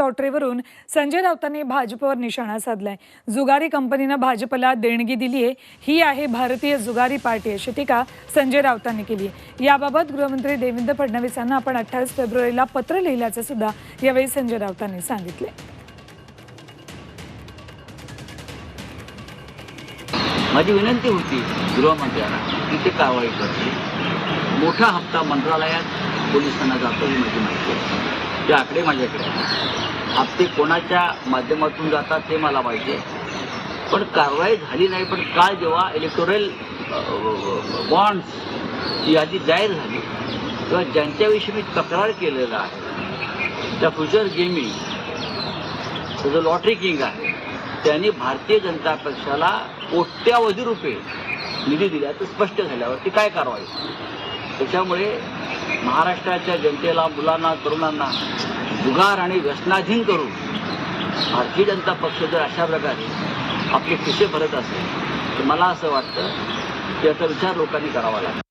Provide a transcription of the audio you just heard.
लॉटरीवरून संजय राऊतांनी भाजपवर निशाणा साधलाय. जुगारी कंपनीनं भाजपला देणगी दिली आहे ही आहे भारतीय जुगारी पार्टी अशी टीका संजय राऊतांनी केली आहे याबाबत गृहमंत्री देवेंद्र फडणवीसांना आपण अठ्ठावीस फेब्रुवारीला पत्र लिहिल्याचं सुद्धा यावेळी संजय राऊतांनी सांगितले माझी विनंती होती गृहमंत्र्यांना की ते कारवाई करतील. मोठा हप्ता मंत्रालयात पोलिसांना जातो ही माझी माहिती आहे. ते आकडे माझ्याकडे आहेत. हप्ते कोणाच्या माध्यमातून जातात ते मला माहिती आहे. पण कारवाई झाली नाही पण काल जेव्हा इलेक्टोरल बॉन्ड्स ही यादी जाहीर झाली किंवा ज्यांच्याविषयी मी तक्रार केलेलं आहे त्या फ्युचर गेमिंग जो लॉटरी किंग आहे त्यांनी भारतीय जनता पक्षाला कोट्यावधी रुपये निधी दिल्याचं स्पष्ट झाल्यावरती काय कारवाई? त्याच्यामुळे महाराष्ट्राच्या जनतेला मुलांना तरुणांना जुगार आणि व्यसनाधीन करून भारतीय जनता पक्ष जर अशा प्रकारे आपले खिसे भरत असेल तर मला असं वाटतं की याचा विचार लोकांनी करावा लागेल.